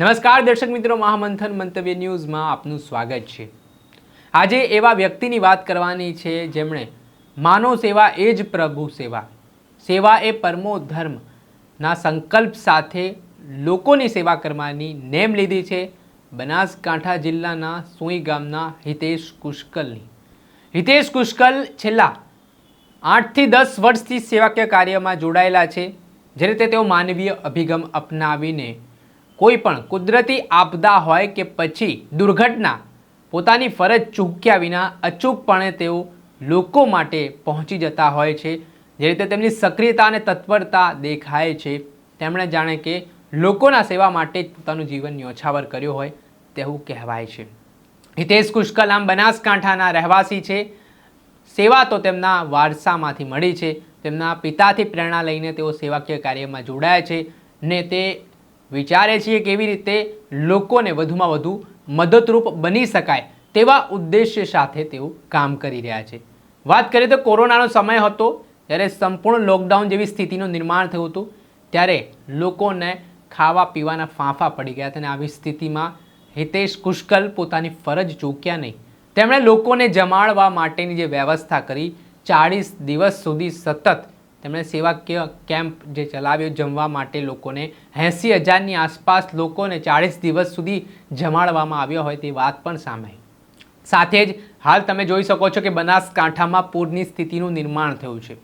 નમસ્કાર દર્શક મિત્રો, મહામંથન મંતવ્ય ન્યૂઝમાં આપનું સ્વાગત છે. આજે એવા વ્યક્તિની વાત કરવાની છે જેમણે માનવ સેવા એ જ પ્રભુ સેવા. સેવા એ પરમો ધર્મના સંકલ્પ સાથે લોકોની સેવા કરવાની નેમ લીધી છે બનાસકાંઠા જિલ્લાના સુઈ ગામના હિતેશ કુશકલની. હિતેશ કુશકલ છેલ્લા આઠથી દસ વર્ષથી સેવાકીય કાર્યમાં જોડાયેલા છે. જે રીતે તેઓ માનવીય અભિગમ અપનાવીને કોઈ પણ કુદરતી આપદા હોય કે પછી દુર્ઘટના, પોતાની ફરજ ચૂક્યા વિના અચૂકપણે તેઓ લોકો માટે પહોંચી જતા હોય છે. જે રીતે તેમની સક્રિયતા અને તત્પરતા દેખાય છે. તેમણે જાણે કે લોકોના સેવા માટે જ પોતાનું જીવન ન્યોછાવર કર્યો હોય તેવું કહેવાય છે. હિતેશ કુશકલ આમ બનાસકાંઠાના રહેવાસી છે. સેવા તો તેમના વારસામાંથી મળી છે. તેમના પિતાથી પ્રેરણા લઈને તેઓ સેવાકીય કાર્યમાં જોડાયા છે ને તે વિચારે છીએ કેવી રીતે લોકોને વધુમાં વધુ મદદરૂપ બની શકાય તેવા ઉદ્દેશ્ય સાથે તેઓ કામ કરી રહ્યા છે. વાત કરીએ તો કોરોનાનો સમય હતો ત્યારે સંપૂર્ણ લોકડાઉન જેવી સ્થિતિનું નિર્માણ થયું હતું, ત્યારે લોકોને ખાવા પીવાના ફાંફા પડી ગયા હતા અને આવી સ્થિતિમાં હિતેશ કુશકલ પોતાની ફરજ ચૂક્યા નહીં. તેમણે લોકોને જમાડવા માટેની જે વ્યવસ્થા કરી, ચાળીસ દિવસ સુધી સતત તેમણે સેવાકીય કેમ્પ જે ચલાવ્યો જમવા માટે લોકોને એંસી હજારની આસપાસ લોકોને ચાળીસ દિવસ સુધી જમાડવામાં આવ્યો હોય તે વાત પણ સામે સાથે જ હાલ તમે જોઈ શકો છો કે બનાસકાંઠામાં પૂરની સ્થિતિનું નિર્માણ થયું છે.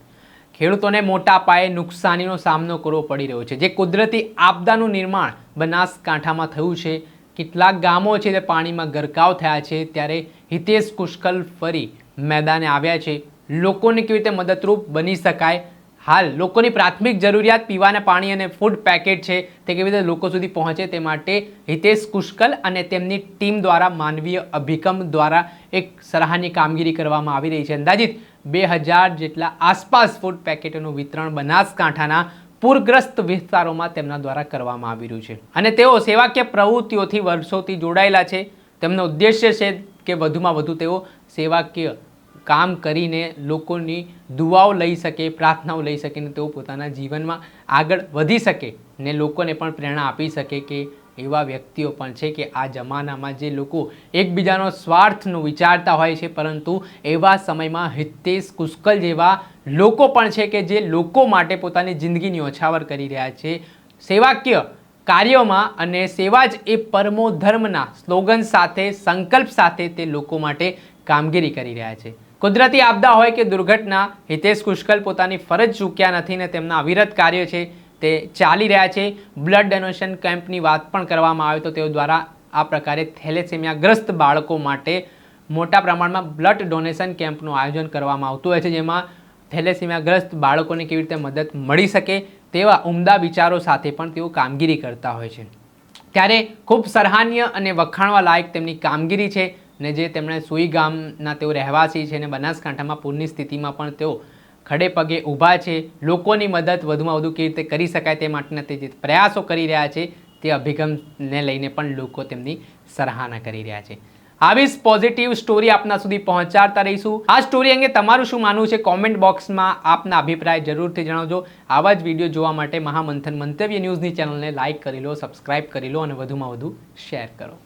ખેડૂતોને મોટા પાયે નુકસાનીનો સામનો કરવો પડી રહ્યો છે. જે કુદરતી આપદાનું નિર્માણ બનાસકાંઠામાં થયું છે, કેટલાક ગામો છે તે પાણીમાં ગરકાવ થયા છે, ત્યારે હિતેશ કુશ્કલ ફરી મેદાને આવ્યા છે. લોકોને કેવી રીતે મદદરૂપ બની શકાય હાલ લોકોની પ્રાથમિક જરૂરિયાત પીવાના પાણી અને ફૂડ પેકેટ છે તે કેવી રીતે લોકો સુધી પહોંચે તે માટે હિતેશ કુશકલ અને તેમની ટીમ દ્વારા માનવીય અભિગમ દ્વારા એક સરાહની કામગીરી કરવામાં આવી રહી છે. અંદાજિત બે હજાર જેટલા આસપાસ ફૂડ પેકેટોનું વિતરણ બનાસકાંઠાના પૂરગ્રસ્ત વિસ્તારોમાં તેમના દ્વારા કરવામાં આવી રહ્યું છે. અને તેઓ સેવાકીય પ્રવૃત્તિઓથી વર્ષોથી જોડાયેલા છે. તેમનો ઉદ્દેશ્ય છે કે વધુમાં વધુ તેઓ સેવાકીય કામ કરીને લોકોની દુઆઓ લઈ શકે, પ્રાર્થનાઓ લઈ શકે ને તેઓ પોતાના જીવનમાં આગળ વધી શકે ને લોકોને પણ પ્રેરણા આપી શકે કે એવા વ્યક્તિઓ પણ છે કે આ જમાનામાં જે લોકો એકબીજાનો સ્વાર્થનું વિચારતા હોય છે, પરંતુ એવા સમયમાં હિતેશ કુશ્કલ જેવા લોકો પણ છે કે જે લોકો માટે પોતાની જિંદગીની ઓછાવર કરી રહ્યા છે. સેવાકીય કાર્યોમાં અને સેવા જ એ પરમો ધર્મના સ્લોગન સાથે, સંકલ્પ સાથે તે લોકો માટે કામગીરી કરી રહ્યા છે. કુદરતી આપદા હોય કે દુર્ઘટના, હિતેશ કુશ્કલ પોતાની ફરજ ચૂક્યા નથી ને તેમના અવિરત કાર્ય છે તે ચાલી રહ્યા છે. બ્લડ ડોનેશન કેમ્પની વાત પણ કરવામાં આવે તો તેઓ દ્વારા આ પ્રકારે થેલેસેમિયાગ્રસ્ત બાળકો માટે મોટા પ્રમાણમાં બ્લડ ડોનેશન કેમ્પનું આયોજન કરવામાં આવતું હોય છે, જેમાં થેલેસેમિયાગ્રસ્ત બાળકોને કેવી રીતે મદદ મળી શકે તેવા ઉમદા વિચારો સાથે પણ તેઓ કામગીરી કરતા હોય છે. ત્યારે ખૂબ સરાહનીય અને વખાણવા લાયક તેમની કામગીરી છે. ને જે તેમણે સુઈ ગામના તેઓ રહેવાસી છે અને બનાસકાંઠામાં પૂરની સ્થિતિમાં પણ તેઓ ખડે પગે ઊભા છે. લોકોની મદદ વધુમાં વધુ કેવી રીતે કરી શકાય તે માટેના તે જે પ્રયાસો કરી રહ્યા છે તે અભિગમને લઈને પણ લોકો તેમની સરાહના કરી રહ્યા છે. આવી જ પોઝિટિવ સ્ટોરી આપના સુધી પહોંચાડતા રહીશું. આ સ્ટોરી અંગે તમારું શું માનવું છે? કોમેન્ટ બોક્સમાં આપના અભિપ્રાય જરૂરથી જણાવજો. આવા જ વીડિયો જોવા માટે મહામંથન મંતવ્ય ન્યૂઝની ચેનલને લાઇક કરી લો સબસ્ક્રાઇબ કરી લો અને વધુમાં વધુ શેર કરો.